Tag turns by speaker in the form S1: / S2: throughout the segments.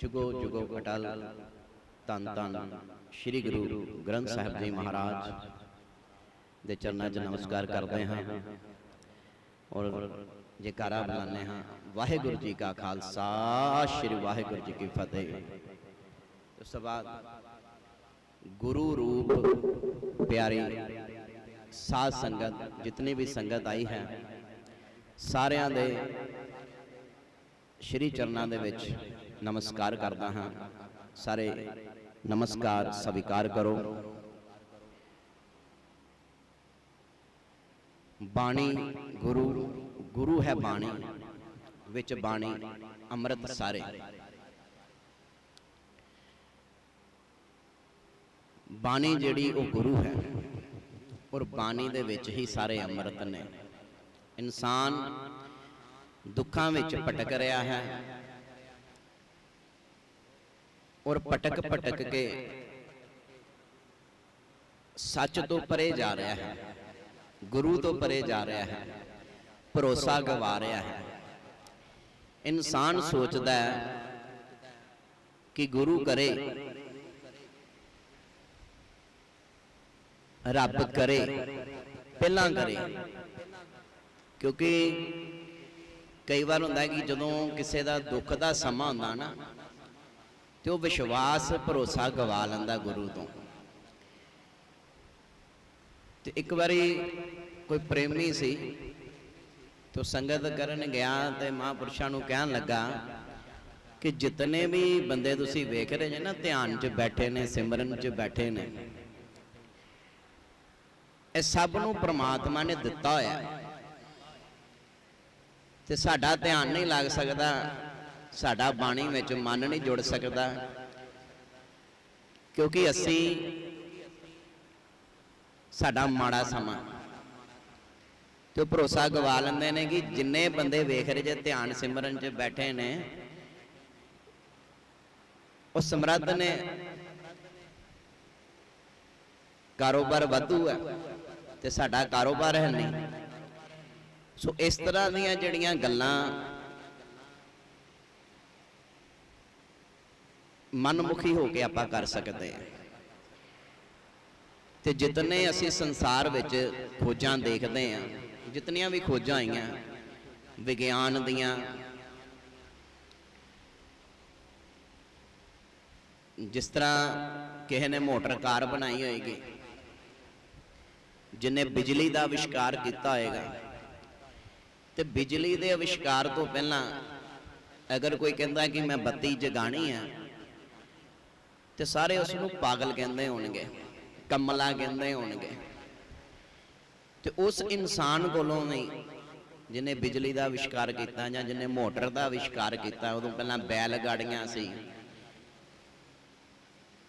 S1: ਜੁਗੋ ਜੁਗੋ ਅਟਲ ਤਨ ਤਨ ਸ੍ਰੀ ਗੁਰੂ ਗ੍ਰੰਥ ਸਾਹਿਬ ਜੀ ਮਹਾਰਾਜ ਦੇ ਚਰਨਾਂ 'ਚ ਨਮਸਕਾਰ ਕਰਦੇ ਹਾਂ। ਔਰ ਜੈਕਾਰਾ ਬੁਲਾਉਂਦੇ ਹਾਂ। ਵਾਹਿਗੁਰੂ ਜੀ ਕਾ ਖਾਲਸਾ ਸ੍ਰੀ ਵਾਹਿਗੁਰੂ ਜੀ ਕੀ ਫਤਿਹ। ਉਸ ਤੋਂ ਬਾਅਦ ਗੁਰੂ ਰੂਪ ਪਿਆਰੀ ਸਾਧ ਸੰਗਤ ਜਿਤਨੀ ਵੀ ਸੰਗਤ ਆਈ ਹੈ ਸਾਰਿਆਂ ਦੇ ਸ਼੍ਰੀ ਚਰਨਾਂ ਦੇ ਵਿੱਚ ਨਮਸਕਾਰ ਕਰਦਾ ਹਾਂ। ਸਾਰੇ ਨਮਸਕਾਰ, ਸਵੀਕਾਰ ਕਰੋ। ਬਾਣੀ ਗੁਰੂ ਗੁਰੂ ਹੈ ਬਾਣੀ, ਵਿੱਚ ਬਾਣੀ ਅੰਮ੍ਰਿਤ ਸਾਰੇ। ਬਾਣੀ ਜਿਹੜੀ ਉਹ ਗੁਰੂ ਹੈ, ਔਰ ਬਾਣੀ ਦੇ ਵਿੱਚ ਹੀ ਸਾਰੇ ਅੰਮ੍ਰਿਤ ਨੇ। ਇਨਸਾਨ ਦੁੱਖਾਂ ਵਿੱਚ ਭਟਕ ਰਿਹਾ ਹੈ ਔਰ ਭਟਕ ਭਟਕ ਕੇ ਸੱਚ ਤੋਂ ਪਰੇ ਜਾ ਰਿਹਾ ਹੈ, ਗੁਰੂ ਤੋਂ ਪਰੇ ਜਾ ਰਿਹਾ ਹੈ, ਭਰੋਸਾ ਗਵਾ ਰਿਹਾ ਹੈ। ਇਨਸਾਨ ਸੋਚਦਾ ਹੈ ਕਿ ਗੁਰੂ ਕਰੇ, ਰੱਬ ਕਰੇ, ਪਹਿਲਾਂ ਕਰੇ। ਕਿਉਂਕਿ ਕਈ ਵਾਰ ਹੁੰਦਾ ਕਿ ਜਦੋਂ ਕਿਸੇ ਦਾ ਦੁੱਖ ਦਾ ਸਮਾਂ ਹੁੰਦਾ ਨਾ ਤੇ ਉਹ ਵਿਸ਼ਵਾਸ ਭਰੋਸਾ ਗਵਾ ਲੈਂਦਾ ਗੁਰੂ ਤੋਂ ਤੇ ਇੱਕ ਵਾਰੀ ਕੋਈ ਪ੍ਰੇਮੀ ਸੀ, ਤੇ ਉਹ ਸੰਗਤ ਕਰਨ ਗਿਆ ਤੇ ਮਹਾਂਪੁਰਸ਼ਾਂ ਨੂੰ ਕਹਿਣ ਲੱਗਾ ਕਿ ਜਿਤਨੇ ਵੀ ਬੰਦੇ ਤੁਸੀਂ ਵੇਖ ਰਹੇ ਜੇ ਨਾ, ਧਿਆਨ 'ਚ ਬੈਠੇ ਨੇ, ਸਿਮਰਨ 'ਚ ਬੈਠੇ ਨੇ, ਇਹ ਸਭ ਨੂੰ ਪ੍ਰਮਾਤਮਾ ਨੇ ਦਿੱਤਾ ਹੋਇਆ ਹੈ। ਤੇ ਸਾਡਾ ਧਿਆਨ ਨਹੀਂ ਲੱਗ ਸਕਦਾ ਸਾਡਾ ਬਾਣੀ ਵਿੱਚ ਮਨ ਨਹੀਂ ਜੁੜ ਸਕਦਾ। ਕਿਉਂਕਿ ਅਸੀਂ ਸਾਡਾ ਮਾੜਾ ਸਮਾਂ। ਤੇ ਉਹ ਭਰੋਸਾ ਗਵਾ ਲੈਂਦੇ ਨੇ ਕਿ ਜਿੰਨੇ ਬੰਦੇ ਵੇਖ ਰਹੇ ਜੇ ਧਿਆਨ ਸਿਮਰਨ 'ਚ ਬੈਠੇ ਨੇ, ਉਹ ਸਮਰੱਧ ਨੇ। ਕਾਰੋਬਾਰ ਵਾਧੂ ਹੈ ਤੇ ਸਾਡਾ ਕਾਰੋਬਾਰ ਹੈ ਨਹੀਂ। ਸੋ ਇਸ ਤਰ੍ਹਾਂ ਦੀਆਂ ਜਿਹੜੀਆਂ ਗੱਲਾਂ ਮਨਮੁਖੀ ਹੋ ਕੇ ਆਪਾਂ ਕਰ ਸਕਦੇ ਹਾਂ। ਤੇ ਜਿਤਨੇ ਅਸੀਂ ਸੰਸਾਰ ਵਿੱਚ ਖੋਜਾਂ ਦੇਖਦੇ ਹਾਂ, ਜਿਤਨੀਆਂ ਵੀ ਖੋਜਾਂ ਆਈਆਂ, ਵਿਗਿਆਨ ਦੀਆਂ, ਜਿਸ ਤਰ੍ਹਾਂ ਕਿਸੇ ਨੇ ਮੋਟਰ ਕਾਰ ਬਣਾਈ ਹੋਏਗੀ, ਜਿਨੇ ਬਿਜਲੀ ਦਾ ਅਵਿਸ਼ਕਾਰ ਕੀਤਾ ਹੋਏਗਾ, ਤੇ ਬਿਜਲੀ ਦੇ ਅਵਿਸ਼ਕਾਰ ਤੋਂ ਪਹਿਲਾਂ ਅਗਰ ਕੋਈ ਕਹਿੰਦਾ ਕਿ ਮੈਂ ਬੱਤੀ ਜਗਾਣੀ ਹੈ ਤੇ ਸਾਰੇ ਉਸ ਨੂੰ ਪਾਗਲ ਕਹਿੰਦੇ ਹੋਣਗੇ ਕਮਲਾ ਕਹਿੰਦੇ ਹੋਣਗੇ। ਤੇ ਉਸ ਇਨਸਾਨ ਕੋਲੋਂ ਨਹੀਂ ਜਿਨੇ ਬਿਜਲੀ ਦਾ ਆਵਿਸ਼ਕਾਰ ਕੀਤਾ ਜਾਂ ਜਿਨੇ ਮੋਟਰ ਦਾ ਆਵਿਸ਼ਕਾਰ ਕੀਤਾ ਉਦੋਂ ਪਹਿਲਾਂ ਬੈਲ ਗਾੜੀਆਂ ਸੀ।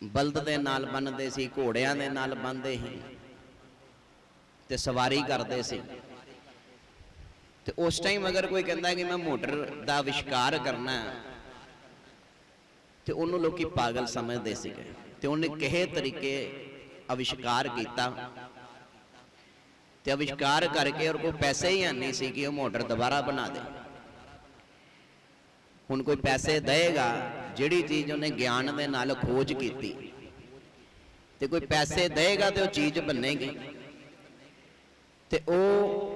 S1: ਬਲਦ ਦੇ ਨਾਲ ਬੰਨਦੇ ਸੀ ਘੋੜਿਆਂ ਦੇ ਨਾਲ ਬੰਨਦੇ ਸੀ ਤੇ ਸਵਾਰੀ ਕਰਦੇ ਸੀ। ਤੇ ਉਸ ਟਾਈਮ ਅਗਰ ਕੋਈ ਕਹਿੰਦਾ ਕਿ ਮੈਂ ਮੋਟਰ ਦਾ ਆਵਿਸ਼ਕਾਰ ਕਰਨਾ ਹੈ, ਤੇ ਉਹਨੂੰ ਲੋਕੀ ਪਾਗਲ ਸਮਝਦੇ ਸੀਗੇ ਤੇ ਉਹਨੇ ਕਿਹੇ ਤਰੀਕੇ ਅਵਿਸ਼ਕਾਰ ਕੀਤਾ। ਤੇ ਅਵਿਸ਼ਕਾਰ ਕਰਕੇ ਔਰ ਕੋਈ ਪੈਸੇ ਹੀ ਨਹੀਂ ਸੀ ਕਿ ਉਹ ਮੋਟਰ ਦੁਬਾਰਾ ਬਣਾ ਦੇ। ਹੁਣ ਕੋਈ ਪੈਸੇ ਦੇਗਾ ਜਿਹੜੀ ਚੀਜ਼ ਉਹਨੇ ਗਿਆਨ ਦੇ ਨਾਲ ਖੋਜ ਕੀਤੀ, ਤੇ ਕੋਈ ਪੈਸੇ ਦੇਗਾ ਤੇ ਉਹ ਚੀਜ਼ ਬੰਨੇਗੀ। ਤੇ ਉਹ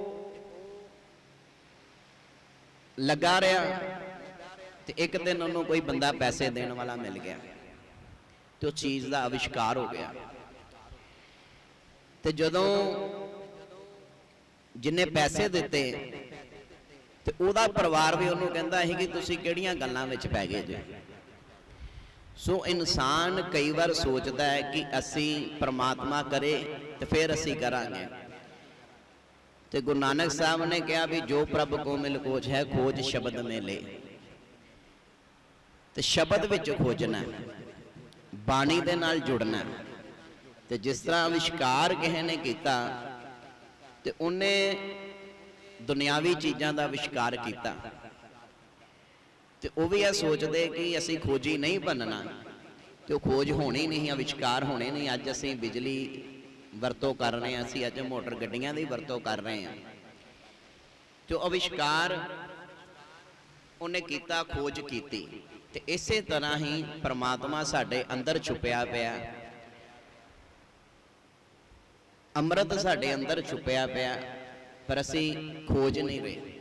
S1: ਲੱਗਾ ਰਿਹਾ ਤੇ ਇੱਕ ਦਿਨ ਉਹਨੂੰ ਕੋਈ ਬੰਦਾ ਪੈਸੇ ਦੇਣ ਵਾਲਾ ਮਿਲ ਗਿਆ ਤੇ ਉਹ ਚੀਜ਼ ਦਾ ਅਵਿਸ਼ਕਾਰ ਹੋ ਗਿਆ। ਤੇ ਜਦੋਂ ਜਿੰਨੇ ਪੈਸੇ ਦਿੱਤੇ ਤੇ ਉਹਦਾ ਪਰਿਵਾਰ ਵੀ ਉਹਨੂੰ ਕਹਿੰਦਾ ਸੀ ਕਿ ਤੁਸੀਂ ਕਿਹੜੀਆਂ ਗੱਲਾਂ ਵਿੱਚ ਪੈ ਗਏ ਜੇ। ਸੋ ਇਨਸਾਨ ਕਈ ਵਾਰ ਸੋਚਦਾ ਹੈ ਕਿ ਅਸੀਂ ਪ੍ਰਮਾਤਮਾ ਕਰੇ ਤੇ ਫਿਰ ਅਸੀਂ ਕਰਾਂਗੇ। ਤੇ ਗੁਰੂ ਨਾਨਕ ਸਾਹਿਬ ਨੇ ਕਿਹਾ ਵੀ ਜੋ ਪ੍ਰਭ ਕੋ ਮਿਲ ਕੋਚ ਹੈ, ਖੋਜ ਸ਼ਬਦ ਮੇ ਲੈ ਤੇ ਸ਼ਬਦ ਵਿੱਚ ਖੋਜਣਾ ਬਾਣੀ ਦੇ ਨਾਲ ਜੁੜਨਾ ਤੇ ਜਿਸ ਤਰ੍ਹਾਂ ਅਵਿਸ਼ਕਾਰ ਕਿਸੇ ਨੇ ਕੀਤਾ, ਤੇ ਉਹਨੇ ਦੁਨਿਆਵੀ ਚੀਜ਼ਾਂ ਦਾ ਅਵਿਸ਼ਕਾਰ ਕੀਤਾ। ਤੇ ਉਹ ਵੀ ਇਹ ਸੋਚਦੇ ਕਿ ਅਸੀਂ ਖੋਜੀ ਨਹੀਂ ਬਣਨਾ ਤੇ ਉਹ ਖੋਜ ਹੋਣੀ ਨਹੀਂ, ਅਵਿਸ਼ਕਾਰ ਹੋਣੇ ਨਹੀਂ। ਅੱਜ ਅਸੀਂ ਬਿਜਲੀ ਵਰਤੋਂ ਕਰ ਰਹੇ ਹਾਂ, ਅਸੀਂ ਅੱਜ ਮੋਟਰ ਗੱਡੀਆਂ ਦੀ ਵਰਤੋਂ ਕਰ ਰਹੇ ਹਾਂ। ਤੇ ਉਹ ਆਵਿਸ਼ਕਾਰ ਉਹਨੇ ਕੀਤਾ, ਖੋਜ ਕੀਤੀ। ਤੇ ਇਸੇ ਤਰ੍ਹਾਂ ਹੀ ਪ੍ਰਮਾਤਮਾ ਸਾਡੇ ਅੰਦਰ ਛੁਪਿਆ ਪਿਆ। ਅੰਮ੍ਰਿਤ ਸਾਡੇ ਅੰਦਰ ਛੁਪਿਆ ਪਿਆ, ਪਰ ਅਸੀਂ ਖੋਜ ਨਹੀਂ ਰਹੇ।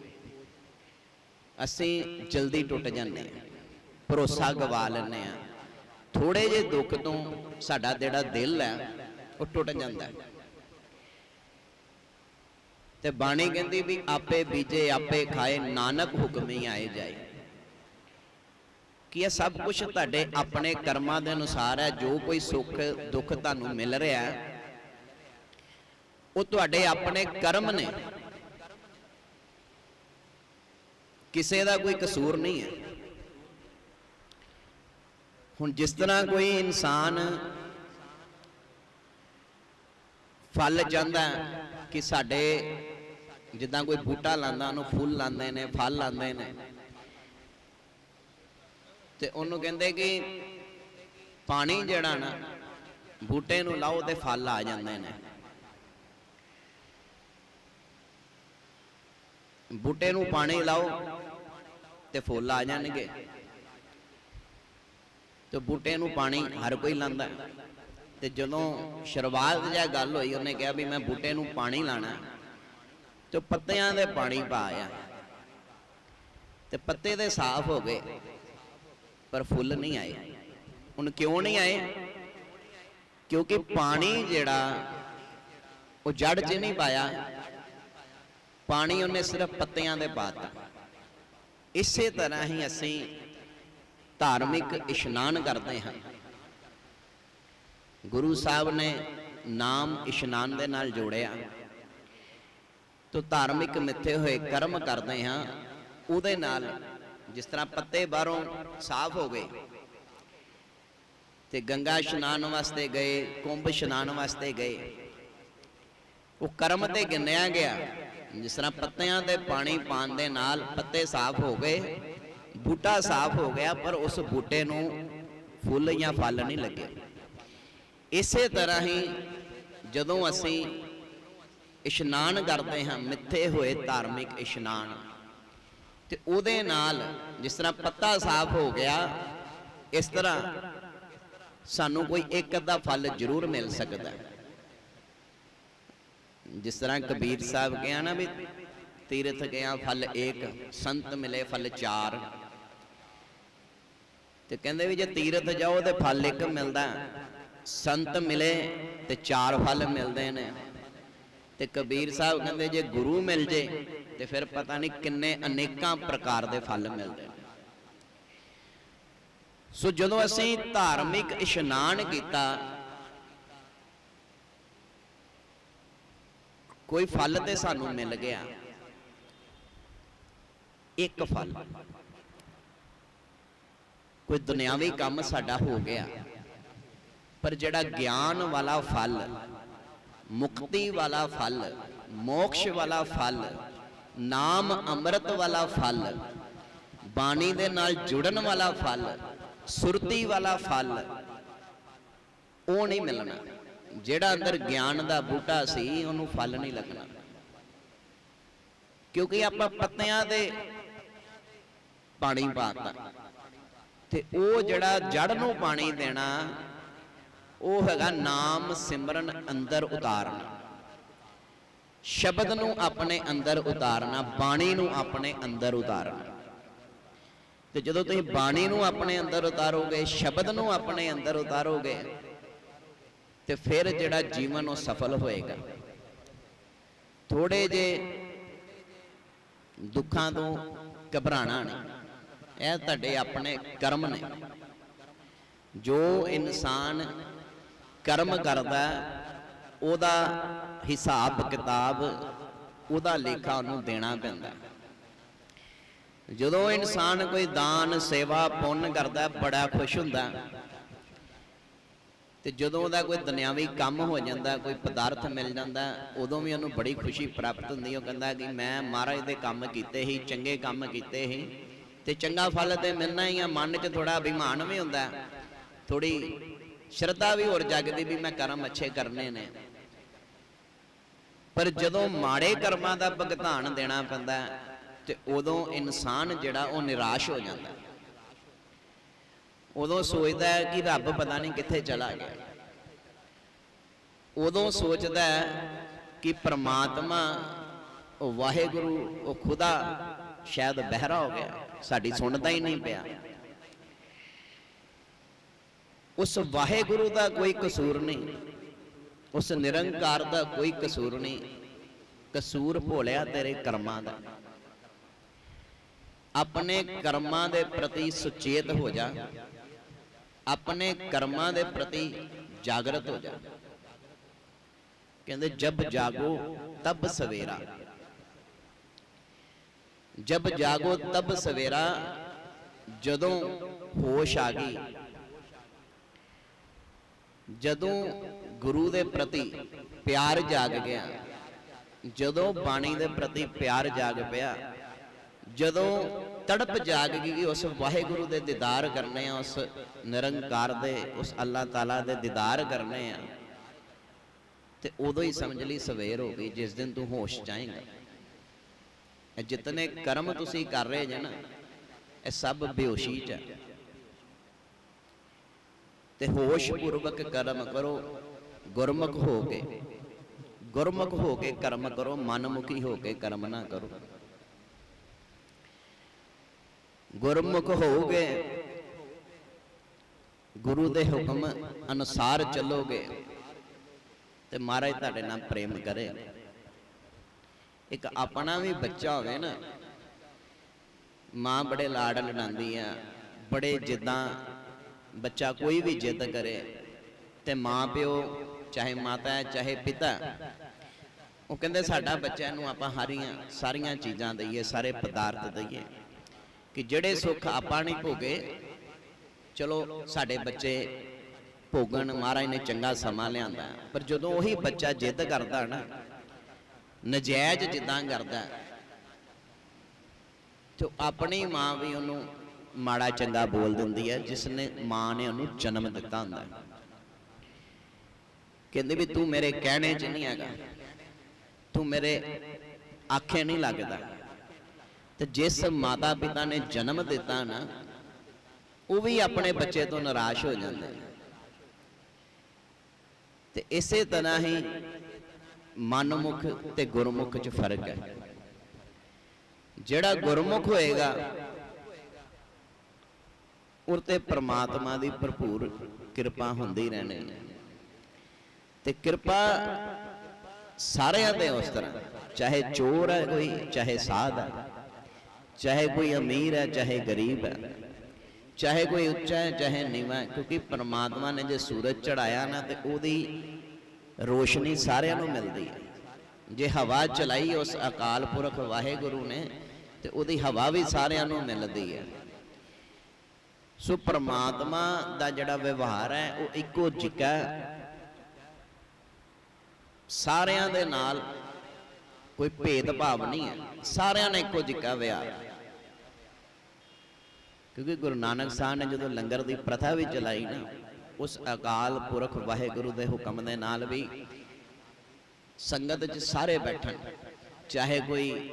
S1: ਅਸੀਂ ਜਲਦੀ ਟੁੱਟ ਜਾਂਦੇ ਹਾਂ, ਭਰੋਸਾ ਗਵਾ ਲੈਂਦੇ ਆ ਥੋੜੇ ਜੇ ਦੁੱਖ ਤੋਂ ਸਾਡਾ ਜਿਹੜਾ ਦਿਲ ਹੈ, ਉਹ ਟੁੱਟ ਜਾਂਦਾ ਹੈ। ਤੇ ਬਾਣੀ ਕਹਿੰਦੀ ਵੀ, ਆਪੇ ਬੀਜੇ, ਆਪੇ ਖਾਏ, ਨਾਨਕ ਹੁਕਮੀ ਆਏ ਜਾਏ। ਕਿ ਇਹ ਸਭ ਕੁਝ ਤੁਹਾਡੇ ਆਪਣੇ ਕਰਮਾਂ ਦੇ ਅਨੁਸਾਰ ਹੈ, ਜੋ ਕੋਈ ਸੁੱਖ, ਦੁੱਖ ਤੁਹਾਨੂੰ ਮਿਲ ਰਿਹਾ ਹੈ, ਉਹ ਤੁਹਾਡੇ ਆਪਣੇ ਕਰਮ ਨੇ। ਕਿਸੇ ਦਾ ਕੋਈ ਕਸੂਰ ਨਹੀਂ ਹੈ। ਹੁਣ ਜਿਸ ਤਰ੍ਹਾਂ ਕੋਈ ਇਨਸਾਨ ਫਲ ਜਾਂਦਾ ਕਿ ਸਾਡੇ ਜਿੱਦਾਂ ਕੋਈ ਬੂਟਾ ਲਾਂਦਾ ਉਹਨੂੰ ਫੁੱਲ ਲਾਂਦੇ ਨੇ, ਫਲ ਲਾਂਦੇ ਨੇ ਤੇ ਉਹਨੂੰ ਕਹਿੰਦੇ ਕਿ ਪਾਣੀ ਜਿਹੜਾ ਨਾ ਬੂਟੇ ਨੂੰ ਲਾਓ ਤੇ ਫਲ ਆ ਜਾਂਦੇ ਨੇ। ਬੂਟੇ ਨੂੰ ਪਾਣੀ ਲਾਓ ਤੇ ਫੁੱਲ ਆ ਜਾਣਗੇ। ਤੇ ਬੂਟੇ ਨੂੰ ਪਾਣੀ ਹਰ ਕੋਈ ਲਾਂਦਾ ਹੈ। ਤੇ ਜਦੋਂ ਸ਼ੁਰੂਆਤ ਜਾਂ ਗੱਲ ਹੋਈ, ਉਹਨੇ ਕਿਹਾ ਵੀ ਮੈਂ ਬੂਟੇ ਨੂੰ ਪਾਣੀ ਲਾਣਾ। ਤੇ ਪੱਤਿਆਂ ਦੇ ਪਾਣੀ ਪਾਇਆ ਤੇ ਪੱਤੇ ਦੇ ਸਾਫ਼ ਹੋ ਗਏ। ਪਰ ਫੁੱਲ ਨਹੀਂ ਆਏ। ਹੁਣ ਕਿਉਂ ਨਹੀਂ ਆਏ? ਕਿਉਂਕਿ ਪਾਣੀ ਜਿਹੜਾ, ਉਹ ਜੜ 'ਚ ਨਹੀਂ ਪਾਇਆ। ਪਾਣੀ ਉਹਨੇ ਸਿਰਫ ਪੱਤਿਆਂ ਦੇ ਪਾਤਾ ਇਸੇ ਤਰ੍ਹਾਂ ਹੀ ਅਸੀਂ ਧਾਰਮਿਕ ਇਸ਼ਨਾਨ ਕਰਦੇ ਹਾਂ। ਗੁਰੂ ਸਾਹਿਬ ਨੇ ਨਾਮ ਇਸ਼ਨਾਨ ਦੇ ਨਾਲ ਜੋੜਿਆ। ਤੋ ਧਾਰਮਿਕ ਮਿੱਥੇ ਹੋਏ ਕਰਮ ਕਰਦੇ ਹਾਂ। ਉਹਦੇ ਨਾਲ ਜਿਸ ਤਰ੍ਹਾਂ ਪੱਤੇ ਬਾਹਰੋਂ ਸਾਫ਼ ਹੋ ਗਏ ਤੇ ਗੰਗਾ ਇਸ਼ਨਾਨ ਵਾਸਤੇ ਗਏ, ਕੁੰਭ ਇਸ਼ਨਾਨ ਵਾਸਤੇ ਗਏ। ਉਹ ਕਰਮ ਤੇ ਗਿਣਿਆ ਗਿਆ। ਜਿਸ ਤਰ੍ਹਾਂ ਪੱਤਿਆਂ 'ਤੇ ਪਾਣੀ ਪਾਣ ਦੇ ਨਾਲ ਪੱਤੇ ਸਾਫ਼ ਹੋ ਗਏ, ਬੂਟਾ ਸਾਫ਼ ਹੋ ਗਿਆ, ਪਰ ਉਸ ਬੂਟੇ ਨੂੰ ਫੁੱਲ ਜਾਂ ਫਲ ਨਹੀਂ ਲੱਗੇ। ਇਸੇ ਤਰ੍ਹਾਂ ਹੀ ਜਦੋਂ ਅਸੀਂ ਇਸ਼ਨਾਨ ਕਰਦੇ ਹਾਂ, ਮਿੱਥੇ ਹੋਏ ਧਾਰਮਿਕ ਇਸ਼ਨਾਨ ਤੇ ਉਹਦੇ ਨਾਲ ਜਿਸ ਤਰ੍ਹਾਂ ਪੱਤਾ ਸਾਫ਼ ਹੋ ਗਿਆ, ਇਸ ਤਰ੍ਹਾਂ ਸਾਨੂੰ ਕੋਈ ਇੱਕ ਅੱਧਾ ਫਲ ਜ਼ਰੂਰ ਮਿਲ ਸਕਦਾ। ਜਿਸ ਤਰ੍ਹਾਂ ਕਬੀਰ ਸਾਹਿਬ ਕਿਹਾ ਨਾ ਵੀ ਤੀਰਥ ਗਿਆ ਫਲ ਏਕ, ਸੰਤ ਮਿਲੇ ਫਲ ਚਾਰ। ਤੇ ਕਹਿੰਦੇ ਵੀ ਜੇ ਤੀਰਥ ਜਾਓ ਤੇ ਫਲ ਇੱਕ ਮਿਲਦਾ, ਸੰਤ ਮਿਲੇ ਤੇ ਚਾਰ ਫਲ ਮਿਲਦੇ ਨੇ। ਤੇ ਕਬੀਰ ਸਾਹਿਬ ਕਹਿੰਦੇ ਜੇ ਗੁਰੂ ਮਿਲ ਜੇ ਤੇ ਫਿਰ ਪਤਾ ਨਹੀਂ ਕਿੰਨੇ ਅਨੇਕਾਂ ਪ੍ਰਕਾਰ ਦੇ ਫਲ ਮਿਲਦੇ ਨੇ। ਸੋ ਜਦੋਂ ਅਸੀਂ ਧਾਰਮਿਕ ਇਸ਼ਨਾਨ ਕੀਤਾ, ਕੋਈ ਫਲ ਤੇ ਸਾਨੂੰ ਮਿਲ ਗਿਆ। ਇੱਕ ਫਲ। ਕੋਈ ਦੁਨਿਆਵੀ ਕੰਮ ਸਾਡਾ ਹੋ ਗਿਆ। ਪਰ ਜਿਹੜਾ ਗਿਆਨ ਵਾਲਾ ਫਲ, ਮੁਕਤੀ ਵਾਲਾ ਫਲ, ਮੋਕਸ਼ ਵਾਲਾ ਫਲ ਨਾਮ ਅੰਮ੍ਰਿਤ ਵਾਲਾ ਫਲ, ਬਾਣੀ ਦੇ ਨਾਲ ਜੁੜਨ ਵਾਲਾ ਫਲ, ਸੁਰਤੀ ਵਾਲਾ ਫਲ, ਉਹ ਨਹੀਂ ਮਿਲਣਾ। ਜਿਹੜਾ ਅੰਦਰ ਗਿਆਨ ਦਾ ਬੂਟਾ ਸੀ, ਉਹਨੂੰ ਫਲ ਨਹੀਂ ਲੱਗਣਾ। ਕਿਉਂਕਿ ਆਪਾਂ ਪੱਤਿਆਂ ਦੇ ਪਾਣੀ ਪਾਤਾ। ਤੇ ਉਹ ਜਿਹੜਾ ਜੜ ਨੂੰ ਪਾਣੀ ਦੇਣਾ, ਉਹ ਹੈਗਾ ਨਾਮ ਸਿਮਰਨ ਅੰਦਰ ਉਤਾਰਨਾ। ਸ਼ਬਦ ਨੂੰ ਆਪਣੇ ਅੰਦਰ ਉਤਾਰਨਾ, ਬਾਣੀ ਨੂੰ ਆਪਣੇ ਅੰਦਰ ਉਤਾਰਨਾ। ਤੇ ਜਦੋਂ ਤੁਸੀਂ ਬਾਣੀ ਨੂੰ ਆਪਣੇ ਅੰਦਰ ਉਤਾਰੋਗੇ, ਸ਼ਬਦ ਨੂੰ ਆਪਣੇ ਅੰਦਰ ਉਤਾਰੋਗੇ, ਤੇ ਫਿਰ ਜਿਹੜਾ ਜੀਵਨ ਉਹ ਸਫਲ ਹੋਏਗਾ। ਥੋੜੇ ਜੇ ਦੁੱਖਾਂ ਤੋਂ ਘਬਰਾਣਾ ਨਹੀਂ, ਇਹ ਤੁਹਾਡੇ ਆਪਣੇ ਕਰਮ ਨੇ। ਜੋ ਇਨਸਾਨ ਕਰਮ ਕਰਦਾ, ਉਹਦਾ ਹਿਸਾਬ ਕਿਤਾਬ ਉਹਦਾ ਲੇਖਾ ਉਹਨੂੰ ਦੇਣਾ ਪੈਂਦਾ। ਜਦੋਂ ਇਨਸਾਨ ਕੋਈ ਦਾਨ, ਸੇਵਾ, ਪੁੰਨ ਕਰਦਾ, ਬੜਾ ਖੁਸ਼ ਹੁੰਦਾ ਤੇ ਜਦੋਂ ਉਹਦਾ ਕੋਈ ਦੁਨਿਆਵੀ ਕੰਮ ਹੋ ਜਾਂਦਾ, ਕੋਈ ਪਦਾਰਥ ਮਿਲ ਜਾਂਦਾ, ਉਦੋਂ ਵੀ ਉਹਨੂੰ ਬੜੀ ਖੁਸ਼ੀ ਪ੍ਰਾਪਤ ਹੁੰਦੀ ਉਹ ਕਹਿੰਦਾ ਕਿ ਮੈਂ ਮਹਾਰਾਜ ਦੇ ਕੰਮ ਕੀਤੇ ਸੀ, ਚੰਗੇ ਕੰਮ ਕੀਤੇ ਸੀ। ਤੇ ਚੰਗਾ ਫਲ ਤੇ ਮਿਲਣਾ ਹੀ ਆ, ਮਨ 'ਚ ਥੋੜਾ ਅਭਿਮਾਨ ਵੀ ਹੁੰਦਾ ਥੋੜੀ ਸ਼ਰਧਾ ਵੀ ਹੋਰ ਜਗਦੀ ਵੀ ਮੈਂ ਕਰਮ ਅੱਛੇ ਕਰਨੇ ਨੇ। ਪਰ ਜਦੋਂ ਮਾੜੇ ਕਰਮਾਂ ਦਾ ਭੁਗਤਾਨ ਦੇਣਾ ਪੈਂਦਾ ਤੇ ਉਦੋਂ ਇਨਸਾਨ ਜਿਹੜਾ ਉਹ ਨਿਰਾਸ਼ ਹੋ ਜਾਂਦਾ ਉਦੋਂ ਸੋਚਦਾ ਹੈ ਕਿ ਰੱਬ ਪਤਾ ਨਹੀਂ ਕਿੱਥੇ ਚਲਾ ਗਿਆ। ਉਦੋਂ ਸੋਚਦਾ ਹੈ ਕਿ ਪ੍ਰਮਾਤਮਾ, ਉਹ ਵਾਹਿਗੁਰੂ, ਉਹ ਖੁਦਾ ਸ਼ਾਇਦ ਬਹਿਰਾ ਹੋ ਗਿਆ, ਸਾਡੀ ਸੁਣਦਾ ਹੀ ਨਹੀਂ ਪਿਆ। ਉਸ ਵਾਹਿਗੁਰੂ ਦਾ ਕੋਈ ਕਸੂਰ ਨਹੀਂ। ਉਸ ਨਿਰੰਕਾਰ ਦਾ ਕੋਈ ਕਸੂਰ ਨਹੀਂ। ਕਸੂਰ ਭੋਲਿਆ ਤੇਰੇ ਕਰਮਾਂ ਦਾ। ਆਪਣੇ ਕਰਮਾਂ ਦੇ ਪ੍ਰਤੀ ਸੁਚੇਤ ਹੋ ਜਾ। ਆਪਣੇ ਕਰਮਾਂ ਦੇ ਪ੍ਰਤੀ ਜਾਗਰਤ ਹੋ ਜਾ। ਕਹਿੰਦੇ, ਜਬ ਜਾਗੋ, ਤਬ ਸਵੇਰਾ। ਜਬ ਜਾਗੋ, ਤਬ ਸਵੇਰਾ, ਜਦੋਂ ਹੋਸ਼ ਆ ਗਈ। ਜਦੋਂ ਗੁਰੂ ਦੇ ਪ੍ਰਤੀ ਪਿਆਰ ਜਾਗ ਗਿਆ। ਜਦੋਂ ਬਾਣੀ ਦੇ ਪ੍ਰਤੀ ਪਿਆਰ ਜਾਗ ਪਿਆ, ਜਦੋਂ ਤੜਪ ਜਾਗ ਗਈ ਉਸ ਵਾਹਿਗੁਰੂ ਦੇ ਦੀਦਾਰ ਕਰਨੇ ਆ, ਉਸ ਨਿਰੰਕਾਰ ਦੇ, ਉਸ ਅੱਲਾਹ ਤਾਲਾ ਦੇ ਦੀਦਾਰ ਕਰਨੇ ਆ, ਤੇ ਉਦੋਂ ਹੀ ਸਮਝ ਲਈ ਸਵੇਰ ਹੋ ਗਈ, ਜਿਸ ਦਿਨ ਤੂੰ ਹੋਸ਼ ਚਾਹੇਂਗਾ ਇਹ ਜਿਤਨੇ ਕਰਮ ਤੁਸੀਂ ਕਰ ਰਹੇ ਜੇ ਨਾ, ਇਹ ਸਭ ਬੇਹੋਸ਼ੀ ਚ ਹੈ ਤੇ ਹੋਸ਼ ਪੂਰਵਕ ਕਰਮ ਕਰੋ ਗੁਰਮੁਖ ਹੋ ਕੇ। ਗੁਰਮੁਖ ਹੋ ਕੇ ਕਰਮ ਕਰੋ, ਮਨਮੁਖੀ ਹੋ ਕੇ ਕਰਮ ਨਾ ਕਰੋ। ਗੁਰਮੁਖ ਹੋਗੇ ਗੁਰੂ ਦੇ ਹੁਕਮ ਅਨੁਸਾਰ ਚੱਲੋਗੇ ਤੇ ਮਹਾਰਾਜ ਤੁਹਾਡੇ ਨਾਲ ਪ੍ਰੇਮ ਕਰੇ। ਇੱਕ ਆਪਣਾ ਵੀ ਬੱਚਾ ਹੋਵੇ ਨਾ, ਮਾਂ ਬੜੇ ਲਾਡ ਲਡਾਉਂਦੀ ਆ, ਬੜੇ ਜਿੱਦਾਂ ਬੱਚਾ ਕੋਈ ਵੀ ਜਿੱਦ ਕਰੇ ਤੇ ਮਾਂ ਪਿਓ ਚਾਹੇ ਮਾਤਾ ਹੈ, ਚਾਹੇ ਪਿਤਾ ਉਹ ਕਹਿੰਦੇ ਸਾਡਾ ਬੱਚਿਆਂ ਨੂੰ ਆਪਾਂ ਹਰੀਆਂ, ਸਾਰੀਆਂ ਚੀਜ਼ਾਂ ਦਈਏ, ਸਾਰੇ ਪਦਾਰਥ ਦਈਏ ਕਿ ਜਿਹੜੇ ਸੁੱਖ ਆਪਾਂ ਨਹੀਂ ਭੋਗੇ, ਚਲੋ ਸਾਡੇ ਬੱਚੇ ਭੋਗਣ, ਮਹਾਰਾਜ ਨੇ ਚੰਗਾ ਸਮਾਂ ਲਿਆਂਦਾ ਪਰ ਜਦੋਂ ਉਹੀ ਬੱਚਾ ਜਿੱਦ ਕਰਦਾ ਨਾ, ਨਜਾਇਜ਼ ਜਿੱਦਾਂ ਕਰਦਾ, ਤੇ ਆਪਣੀ ਮਾਂ ਵੀ ਉਹਨੂੰ ਮਾੜਾ ਚੰਗਾ ਬੋਲ ਦਿੰਦੀ ਹੈ, ਜਿਸ ਨੇ ਮਾਂ ਨੇ ਉਹਨੂੰ ਜਨਮ ਦਿੱਤਾ ਹੁੰਦਾ ਹੈ। ਕਹਿੰਦੇ ਵੀ ਤੂੰ ਮੇਰੇ ਕਹਿਣੇ 'ਚ ਨਹੀਂ ਹੈਗਾ। ਤੂੰ ਮੇਰੇ ਆਖੇ ਨਹੀਂ ਲੱਗਦਾ। ਤੇ ਜਿਸ ਮਾਤਾ ਪਿਤਾ ਨੇ ਜਨਮ ਦਿੱਤਾ ਨਾ, ਉਹ ਵੀ ਆਪਣੇ ਬੱਚੇ ਤੋਂ ਨਿਰਾਸ਼ ਹੋ ਜਾਂਦੇ ਤੇ ਇਸੇ ਤਰ੍ਹਾਂ ਹੀ ਮਨਮੁਖ ਤੇ ਗੁਰਮੁਖ 'ਚ ਫ਼ਰਕ ਹੈ। ਜਿਹੜਾ ਗੁਰਮੁਖ ਹੋਏਗਾ, ਉਰ ਤੇ ਪ੍ਰਮਾਤਮਾ ਦੀ ਭਰਪੂਰ ਕਿਰਪਾ ਹੁੰਦੀ ਰਹਿਣੀ ਹੈ। ਤੇ ਕਿਰਪਾ ਸਾਰਿਆਂ 'ਤੇ ਉਸ ਤਰ੍ਹਾਂ। ਚਾਹੇ ਚੋਰ ਹੈ ਕੋਈ, ਚਾਹੇ ਸਾਧ ਹੈ, ਚਾਹੇ ਕੋਈ ਅਮੀਰ ਹੈ, ਚਾਹੇ ਗਰੀਬ ਹੈ, ਚਾਹੇ ਕੋਈ ਉੱਚਾ ਹੈ, ਚਾਹੇ ਨੀਵਾਂ ਕਿਉਂਕਿ ਪਰਮਾਤਮਾ ਨੇ ਜੇ ਸੂਰਜ ਚੜਾਇਆ ਨਾ, ਤੇ ਉਹਦੀ ਰੋਸ਼ਨੀ ਸਾਰਿਆਂ ਨੂੰ ਮਿਲਦੀ ਹੈ। ਜੇ ਹਵਾ ਚਲਾਈ ਉਸ ਅਕਾਲ ਪੁਰਖ ਵਾਹਿਗੁਰੂ ਨੇ, ਤੇ ਉਹਦੀ ਹਵਾ ਵੀ ਸਾਰਿਆਂ ਨੂੰ ਮਿਲਦੀ ਹੈ। ਸੋ ਪਰਮਾਤਮਾ ਦਾ ਜਿਹੜਾ ਵਿਵਹਾਰ ਹੈ, ਉਹ ਇੱਕੋ ਜਿੱਕਾ ਸਾਰਿਆਂ ਦੇ ਨਾਲ ਕੋਈ ਭੇਦਭਾਵ ਨਹੀਂ ਹੈ। ਸਾਰਿਆਂ ਨੇ ਇੱਕੋ ਜਿਹਾ ਵਿਆਹ ਕਿਉਂਕਿ ਗੁਰੂ ਨਾਨਕ ਸਾਹਿਬ ਨੇ ਜਦੋਂ ਲੰਗਰ ਦੀ ਪ੍ਰਥਾ ਵੀ ਚਲਾਈ ਨਾ, ਉਸ ਅਕਾਲ ਪੁਰਖ ਵਾਹਿਗੁਰੂ ਦੇ ਹੁਕਮ ਦੇ ਨਾਲ ਵੀ ਸੰਗਤ 'ਚ ਸਾਰੇ ਬੈਠਣ, ਚਾਹੇ ਕੋਈ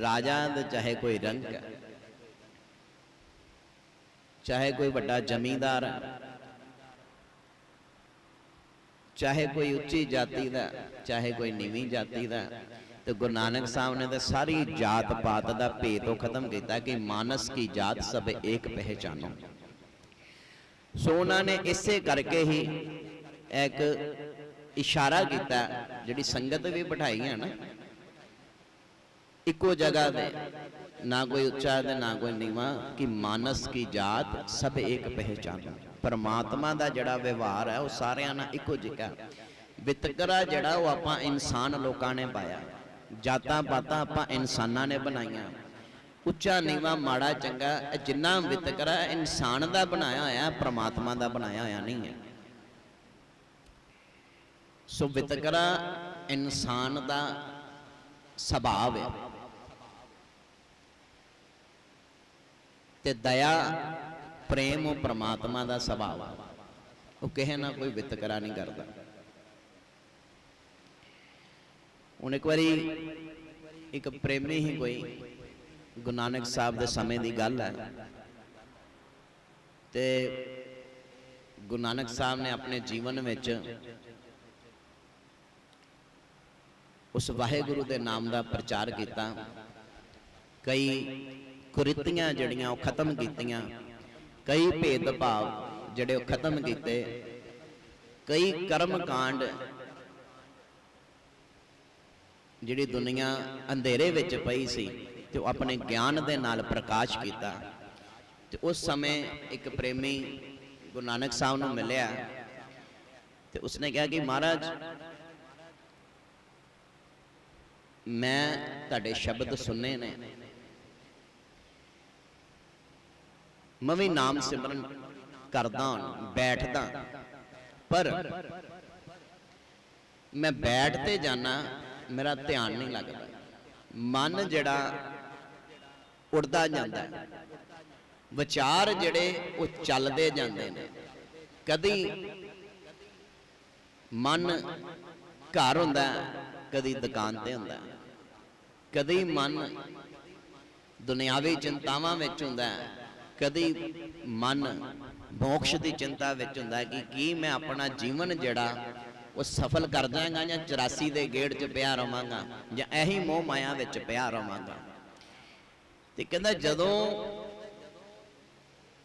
S1: ਰਾਜਾ ਤੇ ਚਾਹੇ ਕੋਈ ਰੰਗ ਹੈ, ਚਾਹੇ ਕੋਈ ਵੱਡਾ ਜ਼ਮੀਂਦਾਰ ਹੈ। ਚਾਹੇ ਕੋਈ ਉੱਚੀ ਜਾਤੀ ਦਾ, ਚਾਹੇ ਕੋਈ ਨੀਵੀਂ ਜਾਤੀ ਦਾ, ਤੇ ਗੁਰੂ ਨਾਨਕ ਸਾਹਿਬ ਨੇ ਤਾਂ ਸਾਰੀ ਜਾਤ ਪਾਤ ਦਾ ਭੇਦ ਤੋਂ ਖਤਮ ਕੀਤਾ ਕਿ ਮਾਨਸ ਕੀ ਜਾਤ ਸਭ ਏਕ ਪਹਿਚਾਨੋ। ਸੋ ਉਹਨਾਂ ਨੇ ਇਸੇ ਕਰਕੇ ਹੀ ਇੱਕ ਇਸ਼ਾਰਾ ਕੀਤਾ, ਜਿਹੜੀ ਸੰਗਤ ਵੀ ਬਿਠਾਈ ਹੈ ਨਾ, ਇੱਕੋ ਜਗ੍ਹਾ ਤੇ, ਨਾ ਕੋਈ ਉੱਚਾ ਤੇ ਨਾ ਕੋਈ ਨੀਵਾਂ, ਕਿ ਮਾਨਸ ਕੀ ਜਾਤ ਸਭ ਏਕ ਪਹਿਚਾਨੋ। ਪਰਮਾਤਮਾ ਦਾ ਜਿਹੜਾ ਵਿਵਹਾਰ ਹੈ, ਉਹ ਸਾਰਿਆਂ ਨਾਲ ਇੱਕੋ ਜਿਹਾ ਵਿਤਕਰਾ ਜਿਹੜਾ, ਉਹ ਆਪਾਂ ਇਨਸਾਨ ਲੋਕਾਂ ਨੇ ਪਾਇਆ। ਜਾਤਾਂ ਪਾਤਾਂ ਆਪਾਂ ਇਨਸਾਨਾਂ ਨੇ ਬਣਾਈਆਂ। ਉੱਚਾ, ਨੀਵਾ, ਮਾੜਾ, ਚੰਗਾ ਜਿੰਨਾ ਵਿਤਕਰਾ ਇਨਸਾਨ ਦਾ ਬਣਾਇਆ ਹੋਇਆ, ਪਰਮਾਤਮਾ ਦਾ ਬਣਾਇਆ ਹੋਇਆ ਨਹੀਂ ਹੈ। ਸੋ ਵਿਤਕਰਾ ਇਨਸਾਨ ਦਾ ਸੁਭਾਅ ਹੈ। ਤੇ ਦਇਆ ਪ੍ਰੇਮ ਉਹ ਪ੍ਰਮਾਤਮਾ ਦਾ ਸੁਭਾਅ ਹੈ ਉਹ ਕਿਸੇ ਨਾ ਕੋਈ ਵਿਤਕਰਾ ਨਹੀਂ ਕਰਦਾ। ਹੁਣ ਇੱਕ ਵਾਰੀ ਇੱਕ ਪ੍ਰੇਮੀ ਹੀ ਕੋਈ ਗੁਰੂ ਨਾਨਕ ਸਾਹਿਬ ਦੇ ਸਮੇਂ ਦੀ ਗੱਲ ਹੈ। ਤੇ ਗੁਰੂ ਨਾਨਕ ਸਾਹਿਬ ਨੇ ਆਪਣੇ ਜੀਵਨ ਵਿੱਚ ਉਸ ਵਾਹਿਗੁਰੂ ਦੇ ਨਾਮ ਦਾ ਪ੍ਰਚਾਰ ਕੀਤਾ। ਕਈ ਕੁਰੀਤੀਆਂ ਜਿਹੜੀਆਂ ਉਹ ਖਤਮ ਕੀਤੀਆਂ। ਕਈ ਭੇਦਭਾਵ ਜਿਹੜੇ ਉਹ ਖਤਮ ਕੀਤੇ। ਕਈ ਕਰਮ ਕਾਂਡ ਜਿਹੜੀ ਦੁਨੀਆ ਅੰਧੇਰੇ ਵਿੱਚ ਪਈ ਸੀ ਤੇ ਉਹ ਆਪਣੇ ਗਿਆਨ ਦੇ ਨਾਲ ਪ੍ਰਕਾਸ਼ ਕੀਤਾ। ਤੇ ਉਸ ਸਮੇਂ ਇੱਕ ਪ੍ਰੇਮੀ ਗੁਰੂ ਨਾਨਕ ਸਾਹਿਬ ਨੂੰ ਮਿਲਿਆ ਤੇ ਉਸਨੇ ਕਿਹਾ ਕਿ ਮਹਾਰਾਜ, ਮੈਂ ਤੁਹਾਡੇ ਸ਼ਬਦ ਸੁਣੇ ਨੇ। ਮੈਂ ਵੀ ਨਾਮ ਸਿਮਰਨ ਕਰਦਾ ਹਾਂ, ਬੈਠਦਾ ਪਰ ਮੈਂ ਬੈਠ ਤੇ ਜਾਣਾ ਮੇਰਾ ਧਿਆਨ ਨਹੀਂ ਲੱਗਦਾ। ਮਨ ਜਿਹੜਾ ਉੜਦਾ ਜਾਂਦਾ ਵਿਚਾਰ ਜਿਹੜੇ ਉਹ ਚੱਲਦੇ ਜਾਂਦੇ ਨੇ। ਕਦੀ ਮਨ ਘਰ ਹੁੰਦਾ ਕਦੀ ਦੁਕਾਨ ਤੇ ਹੁੰਦਾ ਕਦੀ ਮਨ ਦੁਨਿਆਵੀ ਚਿੰਤਾਵਾਂ ਵਿੱਚ ਹੁੰਦਾ ਕਦੀ ਮਨ ਮੋਕਸ਼ ਦੀ ਚਿੰਤਾ ਵਿੱਚ ਹੁੰਦਾ ਕਿ ਕੀ ਮੈਂ ਆਪਣਾ ਜੀਵਨ ਜਿਹੜਾ ਉਹ ਸਫਲ ਕਰ ਜਾਵਾਂਗਾ ਜਾਂ 84 ਦੇ ਗੇੜ 'ਚ ਪਿਆ ਰਵਾਂਗਾ ਜਾਂ ਇਹੀ ਮੋਹ ਮਾਇਆ ਵਿੱਚ ਪਿਆ ਰਵਾਂਗਾ। ਤੇ ਕਹਿੰਦਾ ਜਦੋਂ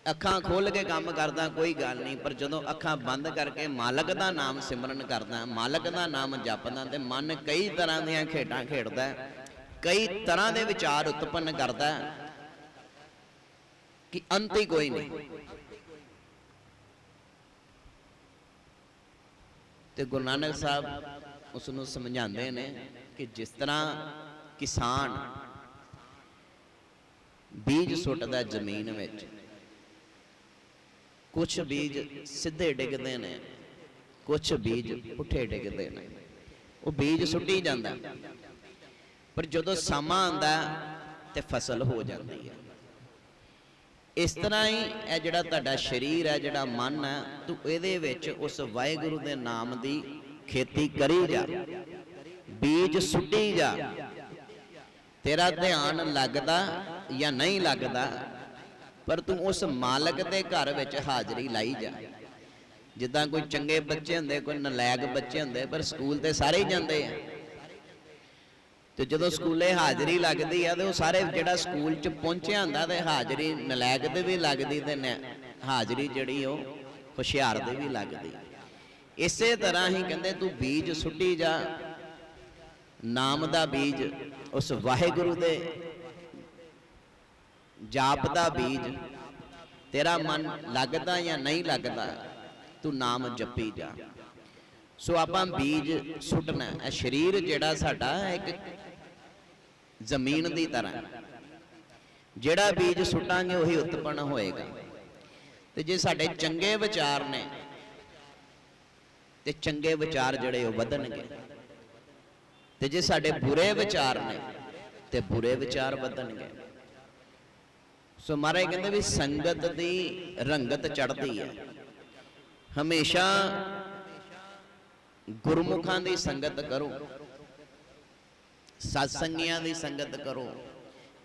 S1: ਅੱਖਾਂ ਖੋਲ ਕੇ ਕੰਮ ਕਰਦਾ ਕੋਈ ਗੱਲ ਨਹੀਂ, ਪਰ ਜਦੋਂ ਅੱਖਾਂ ਬੰਦ ਕਰਕੇ ਮਾਲਕ ਦਾ ਨਾਮ ਸਿਮਰਨ ਕਰਦਾ, ਮਾਲਕ ਦਾ ਨਾਮ ਜਪਦਾ ਤੇ ਮਨ ਕਈ ਤਰ੍ਹਾਂ ਦੀਆਂ ਖੇਡਾਂ ਖੇਡਦਾ, ਕਈ ਤਰ੍ਹਾਂ ਦੇ ਵਿਚਾਰ ਉਤਪੰਨ ਕਰਦਾ ਕਿ ਅੰਤ ਹੀ ਕੋਈ ਨਹੀਂ। ਤੇ ਗੁਰੂ ਨਾਨਕ ਸਾਹਿਬ ਉਸ ਨੂੰ ਸਮਝਾਉਂਦੇ ਨੇ ਕਿ ਜਿਸ ਤਰ੍ਹਾਂ ਕਿਸਾਨ ਬੀਜ ਸੁੱਟਦਾ ਜ਼ਮੀਨ ਵਿੱਚ ਕੁਝ ਬੀਜ ਸਿੱਧੇ ਡਿੱਗਦੇ ਨੇ ਕੁਝ ਬੀਜ ਪੁੱਠੇ ਡਿੱਗਦੇ ਨੇ। ਉਹ ਬੀਜ ਸੁੱਟੀ ਜਾਂਦਾ। ਪਰ ਜਦੋਂ ਸਮਾਂ ਆਉਂਦਾ ਤੇ ਫਸਲ ਹੋ ਜਾਂਦੀ ਹੈ ਇਸ ਤਰ੍ਹਾਂ ਹੀ ਇਹ ਜਿਹੜਾ ਤੁਹਾਡਾ ਸਰੀਰ ਹੈ, ਜਿਹੜਾ ਮਨ ਹੈ, ਤੂੰ ਇਹਦੇ ਵਿੱਚ ਉਸ ਵਾਹਿਗੁਰੂ ਦੇ ਨਾਮ ਦੀ ਖੇਤੀ ਕਰੀ ਜਾ, ਬੀਜ ਸੁੱਟੀ ਜਾ। ਤੇਰਾ ਧਿਆਨ ਲੱਗਦਾ ਜਾਂ ਨਹੀਂ ਲੱਗਦਾ, ਪਰ ਤੂੰ ਉਸ ਮਾਲਕ ਦੇ ਘਰ ਵਿੱਚ ਹਾਜ਼ਰੀ ਲਾਈ ਜਾ। ਜਿੱਦਾਂ ਕੋਈ ਚੰਗੇ ਬੱਚੇ ਹੁੰਦੇ, ਕੋਈ ਨਲਾਇਕ ਬੱਚੇ ਹੁੰਦੇ, ਪਰ ਸਕੂਲ ਤੇ ਸਾਰੇ ਹੀ ਜਾਂਦੇ ਆ। ਤੇ ਜਦੋਂ ਸਕੂਲੇ ਹਾਜ਼ਰੀ ਲੱਗਦੀ ਆ ਤੇ ਉਹ ਸਾਰੇ ਜਿਹੜਾ ਸਕੂਲ ਚ ਪਹੁੰਚਿਆ ਹੁੰਦਾ ਤੇ ਹਾਜ਼ਰੀ ਨਲਾਇਕ ਦੇ ਵੀ ਲੱਗਦੀ ਤੇ ਨ- ਹਾਜ਼ਰੀ ਜਿਹੜੀ ਉਹ ਹੁਸ਼ਿਆਰ ਦੇ ਵੀ ਲੱਗਦੀ। ਇਸੇ ਤਰ੍ਹਾਂ ਹੀ ਕਹਿੰਦੇ ਤੂੰ ਬੀਜ ਸੁੱਟੀ ਜਾ। ਨਾਮ ਦਾ ਬੀਜ ਉਸ ਵਾਹਿਗੁਰੂ ਦੇ ਜਾਪ ਦਾ ਬੀਜ। ਤੇਰਾ ਮਨ ਲੱਗਦਾ ਜਾਂ ਨਹੀਂ ਲੱਗਦਾ ਤੂੰ ਨਾਮ ਜਪੀ ਜਾ। ਸੋ ਆਪਾਂ ਬੀਜ ਸੁੱਟਣਾ। ਇਹ ਸਰੀਰ ਜਿਹੜਾ ਸਾਡਾ ਇੱਕ ਜ਼ਮੀਨ ਦੀ ਤਰ੍ਹਾਂ। ਜਿਹੜਾ ਬੀਜ ਸੁੱਟਾਂਗੇ, ਉਹੀ ਉਤਪੰਨ ਹੋਏਗਾ। ਤੇ ਜੇ ਸਾਡੇ ਚੰਗੇ ਵਿਚਾਰ ਨੇ, ਤੇ ਚੰਗੇ ਵਿਚਾਰ ਜਿਹੜੇ ਉਹ ਵਧਣਗੇ। ਤੇ ਜੇ ਸਾਡੇ ਬੁਰੇ ਵਿਚਾਰ ਨੇ, ਤੇ ਬੁਰੇ ਵਿਚਾਰ ਵਧਣਗੇ। ਸੋ ਮਹਾਰਾਜ ਕਹਿੰਦੇ ਵੀ ਸੰਗਤ ਦੀ ਰੰਗਤ ਚੜਦੀ ਹੈ। ਹਮੇਸ਼ਾ ਗੁਰਮੁਖਾਂ ਦੀ ਸੰਗਤ ਕਰੋ। ਸਤਸੰਗੀਆਂ ਦੀ ਸੰਗਤ ਕਰੋ।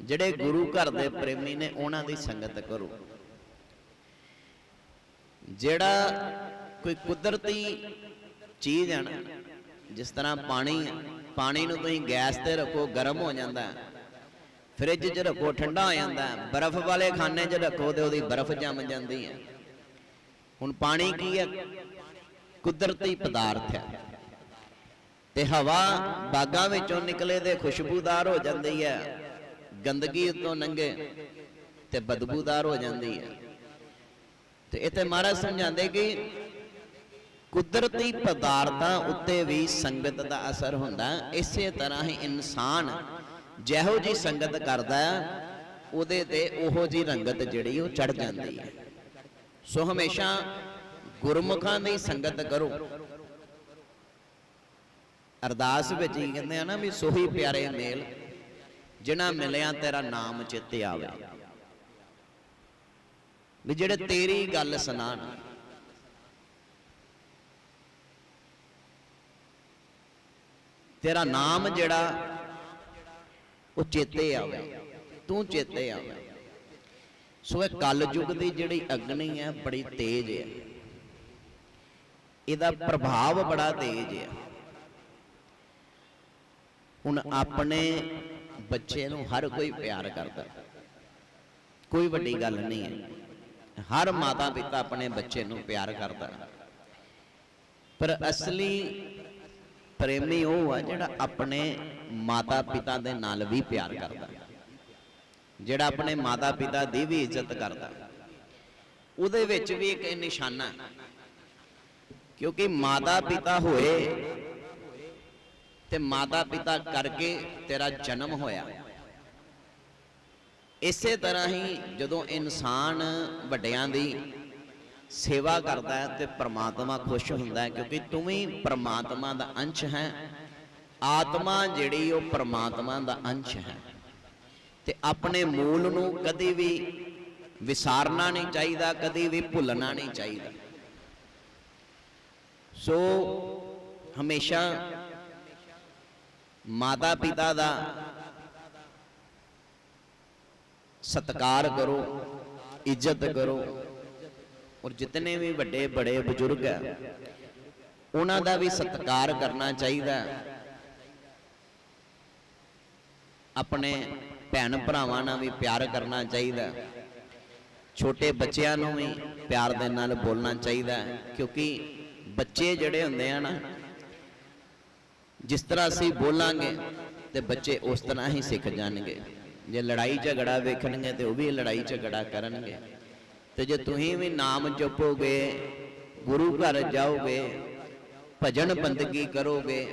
S1: ਜਿਹੜੇ ਗੁਰੂ ਘਰ ਦੇ ਪ੍ਰੇਮੀ ਨੇ, ਉਹਨਾਂ ਦੀ ਸੰਗਤ ਕਰੋ। ਜਿਹੜਾ ਕੋਈ ਕੁਦਰਤੀ ਚੀਜ਼ ਹੈ ਨਾ, ਜਿਸ ਤਰ੍ਹਾਂ ਪਾਣੀ ਹੈ, ਪਾਣੀ ਨੂੰ ਤੁਸੀਂ ਗੈਸ ਤੇ ਰੱਖੋ, ਗਰਮ ਹੋ ਜਾਂਦਾ ਹੈ। ਫ੍ਰਿਜ 'ਚ ਰੱਖੋ, ਠੰਡਾ ਹੋ ਜਾਂਦਾ ਹੈ। ਬਰਫ਼ ਵਾਲੇ ਖਾਨੇ 'ਚ ਰੱਖੋ ਤੇ ਉਹਦੀ ਬਰਫ਼ ਜੰਮ ਜਾਂਦੀ ਹੈ। ਹੁਣ ਪਾਣੀ ਕੀ ਹੈ? ਕੁਦਰਤੀ ਪਦਾਰਥ ਹੈ। ਤੇ ਹਵਾ ਬਾਗਾਂ ਵਿੱਚੋਂ ਨਿਕਲੇ ਤੇ ਖੁਸ਼ਬੂਦਾਰ ਹੋ ਜਾਂਦੀ ਹੈ। ਗੰਦਗੀ ਉਤੋਂ ਨੰਗੇ ਤੇ ਬਦਬੂਦਾਰ ਹੋ ਜਾਂਦੀ ਹੈ। ਤੇ ਇੱਥੇ ਮਹਾਰਾਜ ਸਮਝਾਉਂਦੇ ਕਿ ਕੁਦਰਤੀ ਪਦਾਰਥਾਂ ਉੱਤੇ ਵੀ ਸੰਗਤ ਦਾ ਅਸਰ ਹੁੰਦਾ ਇਸੇ ਤਰ੍ਹਾਂ ਹੀ ਇਨਸਾਨ ਜਿਹੋ ਜੀ ਸੰਗਤ ਕਰਦਾ ਉਹਦੇ ਤੇ ਉਹੋ ਜੀ ਰੰਗਤ ਜਿਹੜੀ ਉਹ ਚੜ ਜਾਂਦੀ ਹੈ। ਸੋ ਹਮੇਸ਼ਾ ਗੁਰਮੁਖਾਂ ਦੀ ਸੰਗਤ ਕਰੋ। ਅਰਦਾਸ ਵਿੱਚ ਹੀ ਕਹਿੰਦੇ ਆ ਨਾ ਵੀ ਸੋਹੀ ਪਿਆਰੇ ਮੇਲ, ਜਿਨ੍ਹਾਂ ਮਿਲਿਆ ਤੇਰਾ ਨਾਮ ਚਿੱਤੇ ਆਵੇ। ਵੀ ਜਿਹੜੇ ਤੇਰੀ ਗੱਲ ਸੁਣਾਣ। ਤੇਰਾ ਨਾਮ ਜਿਹੜਾ, ਉਹ ਚੇਤੇ ਆਵੇ। ਤੂੰ ਚੇਤੇ ਆਵੇ। ਸੋ ਇਹ ਕਲਯੁਗ ਦੀ ਜਿਹੜੀ ਅਗਨੀ ਹੈ, ਬੜੀ ਤੇਜ਼ ਹੈ। ਇਹਦਾ ਪ੍ਰਭਾਵ ਬੜਾ ਤੇਜ਼ ਹੈ। ਹੁਣ ਆਪਣੇ ਬੱਚੇ ਨੂੰ ਹਰ ਕੋਈ ਪਿਆਰ ਕਰਦਾ। ਕੋਈ ਵੱਡੀ ਗੱਲ ਨਹੀਂ ਹੈ। ਹਰ ਮਾਤਾ ਪਿਤਾ ਆਪਣੇ ਬੱਚੇ ਨੂੰ ਪਿਆਰ ਕਰਦਾ। ਪਰ ਅਸਲੀ ਪ੍ਰੇਮੀ ਉਹ ਆ ਜਿਹੜਾ ਆਪਣੇ ਮਾਤਾ ਪਿਤਾ ਦੇ ਨਾਲ ਵੀ ਪਿਆਰ ਕਰਦਾ। ਜਿਹੜਾ ਆਪਣੇ ਮਾਤਾ ਪਿਤਾ ਦੀ ਵੀ ਇੱਜ਼ਤ ਕਰਦਾ। ਉਹਦੇ ਵਿੱਚ ਵੀ ਇੱਕ ਨਿਸ਼ਾਨਾ ਹੈ। ਕਿਉਂਕਿ ਮਾਤਾ ਪਿਤਾ ਹੋਏ ਤੇ ਮਾਤਾ ਪਿਤਾ ਕਰਕੇ ਤੇਰਾ ਜਨਮ ਹੋਇਆ। ਇਸੇ ਤਰ੍ਹਾਂ ਹੀ ਜਦੋਂ ਇਨਸਾਨ ਵੱਡਿਆਂ ਦੀ ਸੇਵਾ ਕਰਦਾ ਹੈ ਤੇ ਪ੍ਰਮਾਤਮਾ ਖੁਸ਼ ਹੁੰਦਾ ਹੈ, ਕਿਉਂਕਿ ਤੂੰ ਵੀ ਪ੍ਰਮਾਤਮਾ ਦਾ ਅੰਸ਼ ਹੈ। ਆਤਮਾ ਜਿਹੜੀ, ਉਹ ਪ੍ਰਮਾਤਮਾ ਦਾ ਅੰਸ਼ ਹੈ। ਤੇ ਆਪਣੇ ਮੂਲ ਨੂੰ ਕਦੇ ਵੀ ਵਿਸਾਰਨਾ ਨਹੀਂ ਚਾਹੀਦਾ, ਕਦੇ ਵੀ ਭੁੱਲਣਾ ਨਹੀਂ ਚਾਹੀਦਾ। ਸੋ ਹਮੇਸ਼ਾ ਮਾਤਾ ਪਿਤਾ ਦਾ ਸਤਿਕਾਰ ਕਰੋ, ਇੱਜ਼ਤ ਕਰੋ। ਔਰ ਜਿਤਨੇ ਵੀ ਵੱਡੇ, ਬੜੇ ਬਜ਼ੁਰਗ ਹੈ, ਉਹਨਾਂ ਦਾ ਵੀ ਸਤਿਕਾਰ ਕਰਨਾ ਚਾਹੀਦਾ ਆਪਣੇ ਭੈਣ ਭਰਾਵਾਂ ਨਾਲ ਵੀ ਪਿਆਰ ਕਰਨਾ ਚਾਹੀਦਾ ਛੋਟੇ ਬੱਚਿਆਂ ਨੂੰ ਵੀ ਪਿਆਰ ਦੇ ਨਾਲ ਬੋਲਣਾ ਚਾਹੀਦਾ ਕਿਉਂਕਿ ਬੱਚੇ ਜਿਹੜੇ ਹੁੰਦੇ ਆ ਨਾ ਜਿਸ ਤਰ੍ਹਾਂ ਅਸੀਂ ਬੋਲਾਂਗੇ ਤੇ ਬੱਚੇ ਉਸ ਤਰ੍ਹਾਂ ਹੀ ਸਿੱਖ ਜਾਣਗੇ। ਜੇ ਲੜਾਈ ਝਗੜਾ ਵੇਖਣਗੇ ਤੇ ਉਹ ਵੀ ਲੜਾਈ ਝਗੜਾ ਕਰਨਗੇ। ਤੇ ਜੇ ਤੁਸੀਂ ਵੀ ਨਾਮ ਜਪੋਗੇ, ਗੁਰੂ ਘਰ ਜਾਓਗੇ, ਭਜਨ ਬੰਦਗੀ ਕਰੋਗੇ,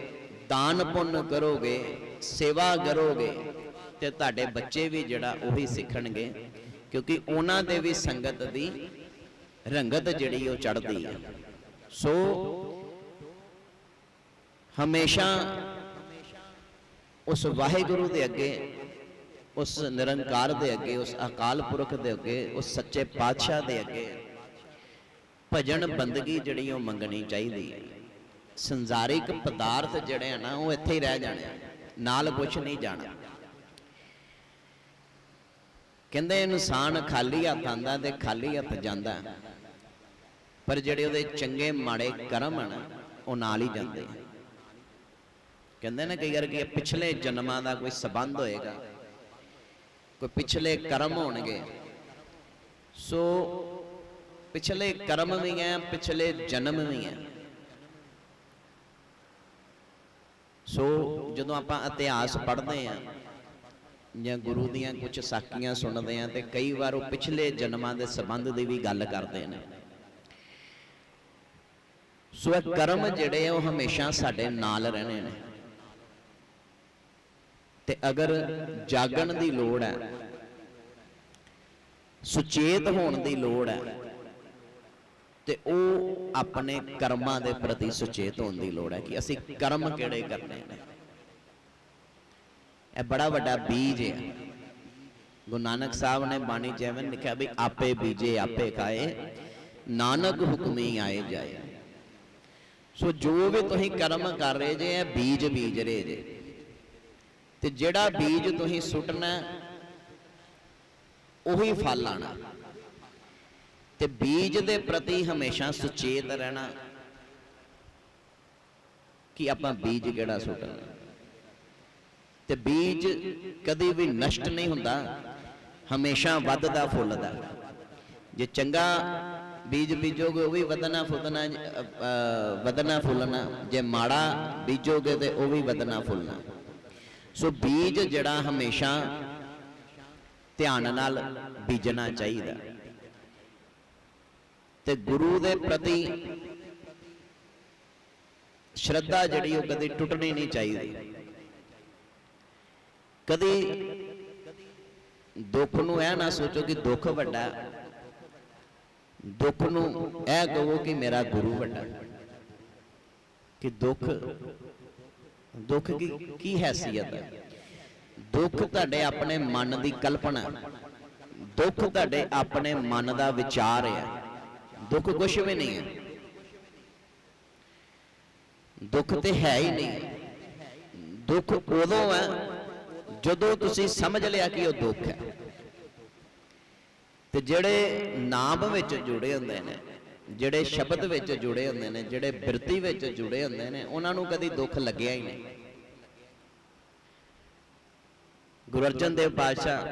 S1: ਦਾਨ ਪੁੰਨ ਕਰੋਗੇ, ਸੇਵਾ ਕਰੋਗੇ, ਤੇ ਤੁਹਾਡੇ ਬੱਚੇ ਵੀ ਜਿਹੜਾ ਉਹੀ ਸਿੱਖਣਗੇ, ਕਿਉਂਕਿ ਉਹਨਾਂ ਦੇ ਵੀ ਸੰਗਤ ਦੀ ਰੰਗਤ ਜਿਹੜੀ ਉਹ ਚੜ੍ਹਦੀ ਹੈ ਸੋ ਹਮੇਸ਼ਾ ਉਸ ਵਾਹਿਗੁਰੂ ਦੇ ਅੱਗੇ, ਉਸ ਨਿਰੰਕਾਰ ਦੇ ਅੱਗੇ, ਉਸ ਅਕਾਲ ਪੁਰਖ ਦੇ ਅੱਗੇ, ਉਸ ਸੱਚੇ ਪਾਤਸ਼ਾਹ ਦੇ ਅੱਗੇ ਭਜਨ ਬੰਦਗੀ ਜਿਹੜੀ ਉਹ ਮੰਗਣੀ ਚਾਹੀਦੀ ਹੈ ਸੰਸਾਰਿਕ ਪਦਾਰਥ ਜਿਹੜੇ ਆ ਨਾ, ਉਹ ਇੱਥੇ ਹੀ ਰਹਿ ਜਾਣੇ ਨਾਲ ਕੁਝ ਨਹੀਂ ਜਾਣਾ ਕਹਿੰਦੇ ਇਨਸਾਨ ਖਾਲੀ ਹੱਥ ਆਂਦਾ ਤੇ ਖਾਲੀ ਹੱਥ ਜਾਂਦਾ, ਪਰ ਜਿਹੜੇ ਉਹਦੇ ਚੰਗੇ ਮਾੜੇ ਕਰਮ ਹਨ ਉਹ ਨਾਲ ਹੀ ਜਾਂਦੇ ਆ। ਕਹਿੰਦੇ ਨੇ ਕਈ ਵਾਰ ਕਿ ਪਿਛਲੇ ਜਨਮਾਂ ਦਾ ਕੋਈ ਸਬੰਧ ਹੋਏਗਾ, ਕੋਈ ਪਿਛਲੇ ਕਰਮ ਹੋਣਗੇ। ਸੋ ਪਿਛਲੇ ਕਰਮ ਵੀ ਹੈ, ਪਿਛਲੇ ਜਨਮ ਵੀ ਹੈ। ਸੋ ਜਦੋਂ ਆਪਾਂ ਇਤਿਹਾਸ ਪੜ੍ਹਦੇ ਆ ਜਾਂ ਗੁਰੂ ਦੀਆਂ ਕੁਝ ਸਾਖੀਆਂ ਸੁਣਦੇ ਆ ਤੇ ਕਈ ਵਾਰ ਉਹ ਪਿਛਲੇ ਜਨਮਾਂ ਦੇ ਸੰਬੰਧ ਦੀ ਵੀ ਗੱਲ ਕਰਦੇ ਨੇ। ਸੋ ਇਹ ਕਰਮ ਜਿਹੜੇ ਉਹ ਹਮੇਸ਼ਾ ਸਾਡੇ ਨਾਲ ਰਹਿਣੇ ਨੇ। ਤੇ ਅਗਰ ਜਾਗਣ ਦੀ ਲੋੜ ਹੈ, ਸੁਚੇਤ ਹੋਣ ਦੀ ਲੋੜ ਹੈ, ਤੇ ਉਹ ਆਪਣੇ ਕਰਮਾਂ ਦੇ ਪ੍ਰਤੀ ਸੁਚੇਤ ਹੋਣ ਦੀ ਲੋੜ ਹੈ ਕਿ ਅਸੀਂ ਕਰਮ ਕਿਹੜੇ ਕਰਨੇ ਨੇ। ਇਹ ਬੜਾ ਵੱਡਾ ਬੀਜ ਹੈ। ਗੁਰੂ ਨਾਨਕ ਸਾਹਿਬ ਨੇ ਬਾਣੀ ਚ ਐਵੇਂ ਲਿਖਿਆ ਵੀ ਆਪੇ ਬੀਜੇ, ਆਪੇ ਖਾਏ, ਨਾਨਕ ਹੁਕਮੀ ਆਏ ਜਾਏ। ਸੋ ਜੋ ਵੀ ਤੁਸੀਂ ਕਰਮ ਕਰ ਰਹੇ ਜੇ, ਇਹ ਬੀਜ ਬੀਜ ਰਹੇ ਜੇ। ਤੇ ਜਿਹੜਾ ਬੀਜ ਤੁਸੀਂ ਸੁੱਟਣਾ ਉਹੀ ਫਲ ਆਣਾ ਤੇ ਬੀਜ ਦੇ ਪ੍ਰਤੀ ਹਮੇਸ਼ਾ ਸੁਚੇਤ ਰਹਿਣਾ ਕਿ ਆਪਾਂ ਬੀਜ ਕਿਹੜਾ ਸੁੱਟਣਾ ਤੇ ਬੀਜ ਕਦੇ ਵੀ ਨਸ਼ਟ ਨਹੀਂ ਹੁੰਦਾ ਹਮੇਸ਼ਾ ਵੱਧਦਾ ਫੁੱਲਦਾ। ਜੇ ਚੰਗਾ ਬੀਜ ਬੀਜੋਗੇ ਉਹ ਵੀ ਵਧਣਾ ਫੁੱਲਣਾ ਅ, ਵਧਣਾ ਫੁੱਲਣਾ। ਜੇ ਮਾੜਾ ਬੀਜੋਗੇ ਤੇ ਉਹ ਵੀ ਵਧਣਾ ਫੁੱਲਣਾ। ਸੋ ਬੀਜ ਜਿਹੜਾ ਹਮੇਸ਼ਾ ਧਿਆਨ ਨਾਲ ਬੀਜਣਾ ਚਾਹੀਦਾ। ਤੇ ਗੁਰੂ ਦੇ ਪ੍ਰਤੀ ਸ਼ਰਧਾ ਜਿਹੜੀ ਉਹ ਕਦੇ ਟੁੱਟਣੀ ਨਹੀਂ ਚਾਹੀਦੀ। ਕਦੇ ਦੁੱਖ ਨੂੰ ਇਹ ਨਾ ਸੋਚੋ ਕਿ ਦੁੱਖ ਵੱਡਾ ਦੁੱਖ ਨੂੰ ਇਹ ਕਹੋ ਕਿ ਮੇਰਾ ਗੁਰੂ ਵੱਡਾ ਕਿ ਦੁੱਖ ਦੁੱਖ ਕੀ ਕੀ ਹੈਸੀਅਤ ਹੈ? ਦੁੱਖ ਤੁਹਾਡੇ ਆਪਣੇ ਮਨ ਦੀ ਕਲਪਨਾ ਦੁੱਖ ਤੁਹਾਡੇ ਆਪਣੇ ਮਨ ਦਾ ਵਿਚਾਰ ਹੈ। ਦੁੱਖ ਕੁਝ ਵੀ ਨਹੀਂ ਹੈ। ਦੁੱਖ ਤੇ ਹੈ ਹੀ ਨਹੀਂ। ਦੁੱਖ ਉਦੋਂ ਹੈ ਜਦੋਂ ਤੁਸੀਂ ਸਮਝ ਲਿਆ ਕਿ ਉਹ ਦੁੱਖ ਹੈ। ਤੇ ਜਿਹੜੇ ਨਾਮ ਵਿੱਚ ਜੁੜੇ ਹੁੰਦੇ ਨੇ ਜਿਹੜੇ ਸ਼ਬਦ ਵਿੱਚ ਜੁੜੇ ਹੁੰਦੇ ਨੇ, ਜਿਹੜੇ ਬਿਰਤੀ ਵਿੱਚ ਜੁੜੇ ਹੁੰਦੇ ਨੇ, ਉਹਨਾਂ ਨੂੰ ਕਦੀ ਦੁੱਖ ਲੱਗਿਆ ਹੀ ਨਹੀਂ। ਗੁਰੂ ਅਰਜਨ ਦੇਵ ਪਾਤਸ਼ਾਹ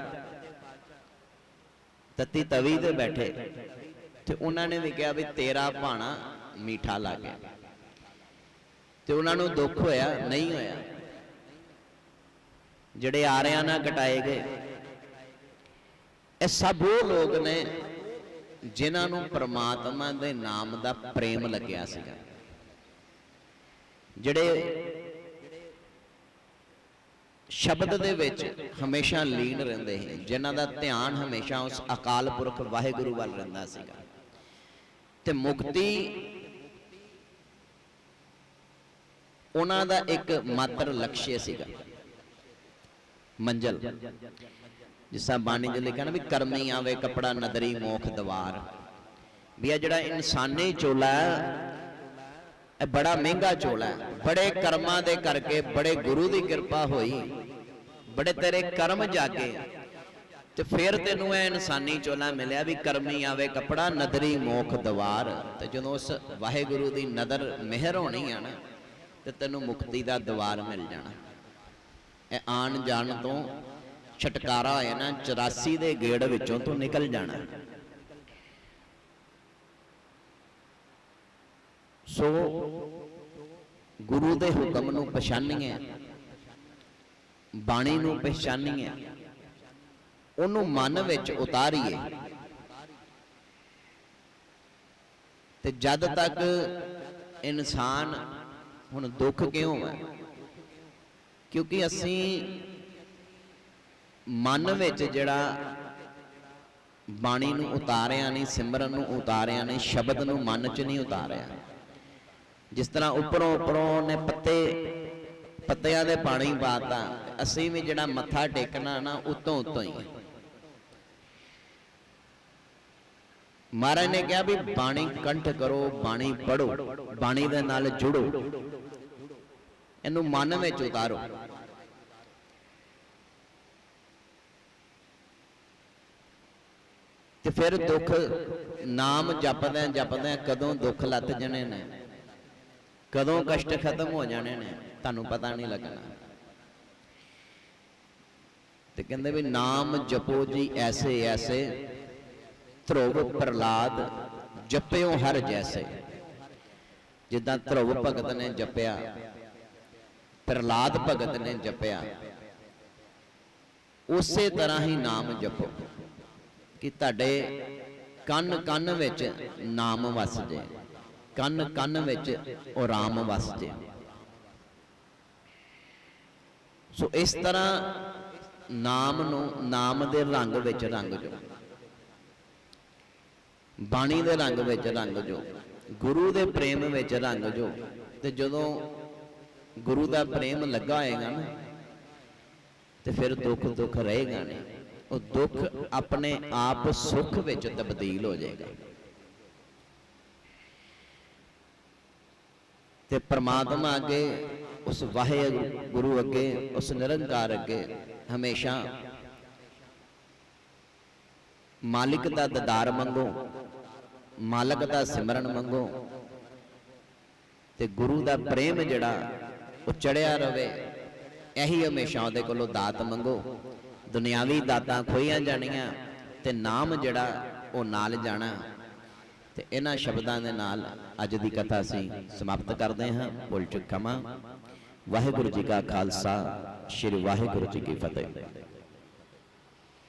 S1: ਤਤੀ ਤਵੀ ਤੇ ਬੈਠੇ ਤੇ ਉਹਨਾਂ ਨੇ ਵੀ ਕਿਹਾ ਵੀ ਤੇਰਾ ਭਾਣਾ ਮੀਠਾ ਲੱਗੇ। ਤੇ ਉਹਨਾਂ ਨੂੰ ਦੁੱਖ ਹੋਇਆ, ਨਹੀਂ ਹੋਇਆ। ਜਿਹੜੇ ਆਰਿਆਂ ਨਾਲ ਕਟਾਏ ਗਏ, ਇਹ ਸਭ ਉਹ ਲੋਕ ਨੇ ਜਿਨ੍ਹਾਂ ਨੂੰ ਪ੍ਰਮਾਤਮਾ ਦੇ ਨਾਮ ਦਾ ਪ੍ਰੇਮ ਲੱਗਿਆ ਸੀਗਾ। ਜਿਹੜੇ ਸ਼ਬਦ ਦੇ ਵਿੱਚ ਹਮੇਸ਼ਾ ਲੀਨ ਰਹਿੰਦੇ ਸੀ, ਜਿਨ੍ਹਾਂ ਦਾ ਧਿਆਨ ਹਮੇਸ਼ਾ ਉਸ ਅਕਾਲ ਪੁਰਖ ਵਾਹਿਗੁਰੂ ਵੱਲ ਰਹਿੰਦਾ ਸੀਗਾ। ਤੇ ਮੁਕਤੀ ਉਹਨਾਂ ਦਾ ਇੱਕ ਮਾਤਰ ਲਕਸ਼ਯ ਸੀਗਾ, ਮੰਜ਼ਲ। ਜਿਸ ਤਰ੍ਹਾਂ ਬਾਣੀ ਦੇ ਲਿਖਿਆ ਨਾ ਵੀ ਕਰਮੀ ਆਵੇ, ਕਪੜਾ ਨਦਰੀ, ਮੋਖ ਦਵਾਰ। ਵੀ ਇਹ ਜਿਹੜਾ ਇਨਸਾਨੀ ਚੋਲਾ ਇਹ ਬੜਾ ਮਹਿੰਗਾ ਚੋਲਾ ਹੈ। ਬੜੇ ਕਰਮਾਂ ਦੇ ਕਰਕੇ, ਬੜੇ ਗੁਰੂ ਦੀ ਕਿਰਪਾ ਹੋਈ, ਬੜੇ ਤੇਰੇ ਕਰਮ ਜਾਗੇ। ਤੇ ਫਿਰ ਤੈਨੂੰ ਇਹ ਇਨਸਾਨੀ ਚੋਲਾ ਮਿਲਿਆ ਵੀ ਕਰਮੀ ਆਵੇ, ਕਪੜਾ ਨਦਰੀ, ਮੋਖ ਦਵਾਰ। ਤੇ ਜਦੋਂ ਉਸ ਵਾਹਿਗੁਰੂ ਦੀ ਨਦਰ ਮਿਹਰ ਹੋਣੀ ਆ ਨਾ, ਤੇ ਤੈਨੂੰ ਮੁਕਤੀ ਦਾ ਦਵਾਰ ਮਿਲ ਜਾਣਾ। ਇਹ ਆਣ ਜਾਣ ਤੋਂ ਛਟਕਾਰਾ ਹੋਇਆ ਨਾ 84 ਦੇ ਗੇੜ ਵਿੱਚੋਂ ਤੂੰ ਨਿਕਲ ਜਾਣਾ। ਸੋ ਗੁਰੂ ਦੇ ਹੁਕਮ ਨੂੰ ਪਛਾਣੀਏ ਬਾਣੀ ਨੂੰ ਪਛਾਣੀਏ ਉਹਨੂੰ ਮਨ ਵਿੱਚ ਉਤਾਰੀਏ। ਤੇ ਜਦ ਤੱਕ ਇਨਸਾਨ ਹੁਣ ਦੁੱਖ ਕਿਉਂ ਹੈ? ਕਿਉਂਕਿ ਅਸੀਂ ਮਨ ਵਿੱਚ ਜਿਹੜਾ ਬਾਣੀ ਨੂੰ ਉਤਾਰਿਆ ਨਹੀਂ, ਸਿਮਰਨ ਨੂੰ ਉਤਾਰਿਆ ਨਹੀਂ, ਸ਼ਬਦ ਨੂੰ ਮਨ 'ਚ ਨਹੀਂ ਉਤਾਰਿਆ। ਜਿਸ ਤਰ੍ਹਾਂ ਉੱਪਰੋਂ ਉੱਪਰੋਂ ਨੇ ਪੱਤੇ, ਪੱਤਿਆਂ ਦੇ ਪਾਣੀ ਪਾਤਾ ਅਸੀਂ ਵੀ ਜਿਹੜਾ ਮੱਥਾ ਟੇਕਣਾ ਨਾ, ਉਤੋਂ ਉਤੋਂ ਹੀ। ਮਹਾਰਾਜ ਨੇ ਕਿਹਾ ਵੀ ਬਾਣੀ ਕੰਠ ਕਰੋ, ਬਾਣੀ ਪੜੋ ਬਾਣੀ ਦੇ ਨਾਲ ਜੁੜੋ। ਇਹਨੂੰ ਮਨ ਵਿੱਚ ਉਤਾਰੋ। ਤੇ ਫਿਰ ਦੁੱਖ ਨਾਮ ਜਪਦੇ ਜਪਦੇ ਕਦੋਂ ਦੁੱਖ ਲੱਤ ਜਣੇ ਨੇ? ਕਦੋਂ ਕਸ਼ਟ ਖਤਮ ਹੋ ਜਾਣੇ ਨੇ? ਤੁਹਾਨੂੰ ਪਤਾ ਨਹੀਂ ਲੱਗਣਾ। ਤੇ ਕਹਿੰਦੇ ਵੀ ਨਾਮ ਜਪੋ ਜੀ ਐਸੇ ਐਸੇ ਧਰੁਵ ਪ੍ਰਲਾਦ ਜਪਿਓ ਹਰ ਜੈਸੇ। ਜਿੱਦਾਂ ਧਰੁਵ ਭਗਤ ਨੇ ਜਪਿਆ ਪ੍ਰਲਾਦ ਭਗਤ ਨੇ ਜਪਿਆ। ਉਸੇ ਤਰ੍ਹਾਂ ਹੀ ਨਾਮ ਜਪੋ। ਕਿ ਤੁਹਾਡੇ ਕੰਨ ਕੰਨ ਵਿੱਚ ਨਾਮ ਵਸ ਜੇ ਕੰਨ ਕੰਨ ਵਿੱਚ ਉਹ ਰਾਮ ਵਸ ਜੇ ਸੋ ਇਸ ਤਰ੍ਹਾਂ ਨਾਮ ਨੂੰ, ਨਾਮ ਦੇ ਰੰਗ ਵਿੱਚ ਰੰਗ ਜੋ। ਬਾਣੀ ਦੇ ਰੰਗ ਵਿੱਚ ਰੰਗ ਜੋ। ਗੁਰੂ ਦੇ ਪ੍ਰੇਮ ਵਿੱਚ ਰੰਗ ਜੋ। ਤੇ ਜਦੋਂ ਗੁਰੂ ਦਾ ਪ੍ਰੇਮ ਲੱਗਾ ਹੋਏਗਾ ਨਾ, ਤੇ ਫਿਰ ਦੁੱਖ ਦੁੱਖ ਰਹੇਗਾ ਨਹੀਂ। ਉਹ ਦੁੱਖ ਆਪਣੇ ਆਪ ਸੁੱਖ ਵਿੱਚ ਤਬਦੀਲ ਹੋ ਜਾਏਗਾ। ਤੇ ਪ੍ਰਮਾਤਮਾ ਅੱਗੇ, ਉਸ ਵਾਹਿਗੁਰੂ ਅੱਗੇ, ਉਸ ਨਿਰੰਕਾਰ ਅੱਗੇ ਹਮੇਸ਼ਾ ਮਾਲਿਕ ਦਾ ਦਦਾਰ ਮੰਗੋ, ਮਾਲਕ ਦਾ ਸਿਮਰਨ ਮੰਗੋ ਤੇ ਗੁਰੂ ਦਾ ਪ੍ਰੇਮ ਜਿਹੜਾ ਉਹ ਚੜਿਆ ਰਵੇ, ਇਹੀ ਹਮੇਸ਼ਾ ਉਹਦੇ ਕੋਲੋਂ ਦਾਤ ਮੰਗੋ। ਦੁਨਿਆਵੀ ਦਾਤਾਂ ਖੋਈਆਂ ਜਾਣੀਆਂ ਤੇ ਨਾਮ ਜਿਹੜਾ ਉਹ ਨਾਲ ਜਾਣਾ। ਤੇ ਇਹਨਾਂ ਸ਼ਬਦਾਂ ਦੇ ਨਾਲ ਅੱਜ ਦੀ ਕਥਾ ਅਸੀਂ ਸਮਾਪਤ ਕਰਦੇ ਹਾਂ। ਭੁੱਲ ਚੁੱਕ ਖਮਾ ਵਾਹਿਗੁਰੂ ਜੀ ਕਾ ਖਾਲਸਾ, ਸ੍ਰੀ ਵਾਹਿਗੁਰੂ ਜੀ ਕੀ ਫਤਿਹ।